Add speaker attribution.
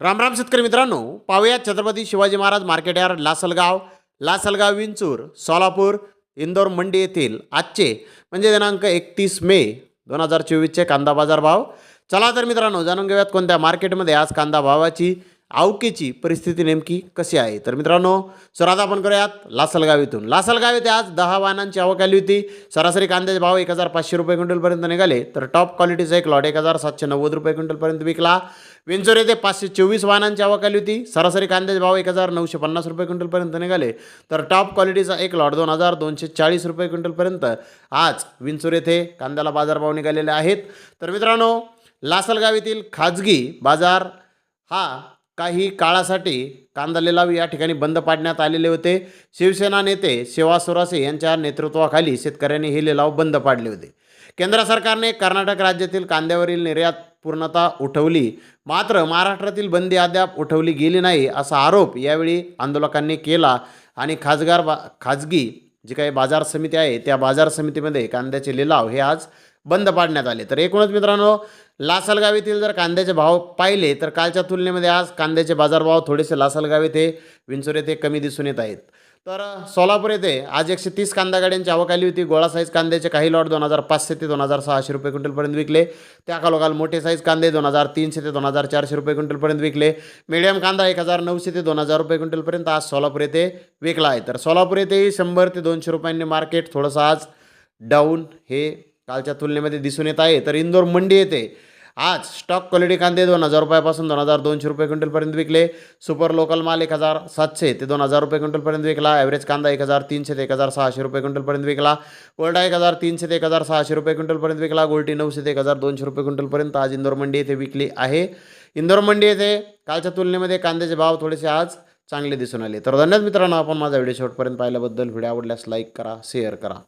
Speaker 1: राम राम शेतकरी मित्रांनो पाहूया छत्रपती शिवाजी महाराज मार्केट यार्ड लासलगाव. लासलगाव विंचूर सोलापूर इंदोर मंडी येथील आजचे म्हणजे दिनांक एकतीस मे दोन हजार चोवीसचे कांदा बाजार भाव. चला तर मित्रांनो जाणून घेऊयात कोणत्या मार्केटमध्ये आज कांदा भावाची आवकेची परिस्थिती नेमकी कशी आहे? तर मित्रांनो सुरुवात आपण करूयात लासलगाव इथून लासलगाव येथे आज दहा वाहनांची आवक आली होती. सरासरी कांद्याचे भाव एक हजार पाचशे रुपये क्विंटलपर्यंत निघाले तर टॉप क्वालिटीचा एक लॉट एक हजार सातशे नव्वद रुपये क्विंटलपर्यंत विकला. विंचोर येथे पाचशे चोवीस वाहनांची आवक आली होती. सरासरी कांद्याचे भाव एक हजार नऊशे पन्नास रुपये क्विंटलपर्यंत निघाले तर टॉप क्वालिटीचा एक लॉट दोन हजार दोनशे चाळीस रुपये क्विंटलपर्यंत आज विंचोर येथे कांद्याला बाजारभाव निघालेले आहेत. तर मित्रांनो लासलगाव येथील खाजगी बाजार हा काही काळासाठी कांदा लिलाव या ठिकाणी बंद पाडण्यात आलेले होते. शिवसेना नेते शिवा सुरासे यांच्या नेतृत्वाखाली शेतकऱ्यांनी हे लिलाव बंद पाडले होते. केंद्र सरकारने कर्नाटक राज्यातील कांद्यावरील निर्यात पूर्णता उठवली. मात्र महाराष्ट्रातील बंदी अद्याप उठवली गेली नाही असा आरोप यावेळी आंदोलकांनी केला आणि खाजगार बा खाजगी जी काही बाजार समिती आहे त्या बाजार समितीमध्ये कांद्याचे लिलाव हे आज बंद पाडण्यात आले. तर एकूणच मित्रांनो लासलगाव येथील जर कांद्याचे भाव पाहिले तर कालच्या तुलनेमध्ये आज कांद्याचे बाजारभाव थोडेसे लासलगाव येथे विंचूर येथे कमी दिसून येत आहेत. तर सोलापूर येथे आज एकशे तीस कांदा गाड्यांची आवक आली होती. गोळा साईज कांद्याचे काही लॉट दोन हजार पाचशे ते दोन हजार सहाशे रुपये क्विंटलपर्यंत विकले. त्या खालोखाल मोठे साईज कांदे दोन हजार तीनशे ते दोन हजार चारशे रुपये क्विंटलपर्यंत विकले. मीडियम कांदा एक हजार नऊशे ते दोन हजार रुपये क्विंटलपर्यंत आज सोलापूर येथे विकला आहे. तर सोलापूर येथेही शंभर ते दोनशे रुपयांनी मार्केट थोडंसं आज डाऊन हे कालच्या तुलनेमध्ये दिसून येत आहे. तर इंदोर मंडी येते. आज स्टॉक क्वालिटी कांदे दोन हजार रुपयापासून दोन हजार दोनशे रुपये क्विंटलपर्यंत विकले. सुपर लोकल माल एक हजार सातशे ते दोन हजार रुपये क्विंटलपर्यंत विकला. ॲव्हरेज कांदा एक हजार तीनशे ते एक हजार सहाशे रुपये क्विंटलपर्यंत विकला. कोरडा एक हजार तीनशे ते एक हजार सहाशे रुपये क्विंटलपर्यंत विकला. गोल्टी नऊशे ते एक हजार दोनशे रुपये क्विंटलपर्यंत आज इंदोर मंडी येथे विकली आहे. इंदोर मंडी येथे कालच्या तुलनेमध्ये कांद्याचे भाव थोडेसे आज चांगले दिसून आले. तर धन्यवाद मित्रांनो आपण माझा व्हिडिओ शेवटपर्यंत पाहिल्याबद्दल. व्हिडिओ आवडल्यास लाईक करा शेअर करा.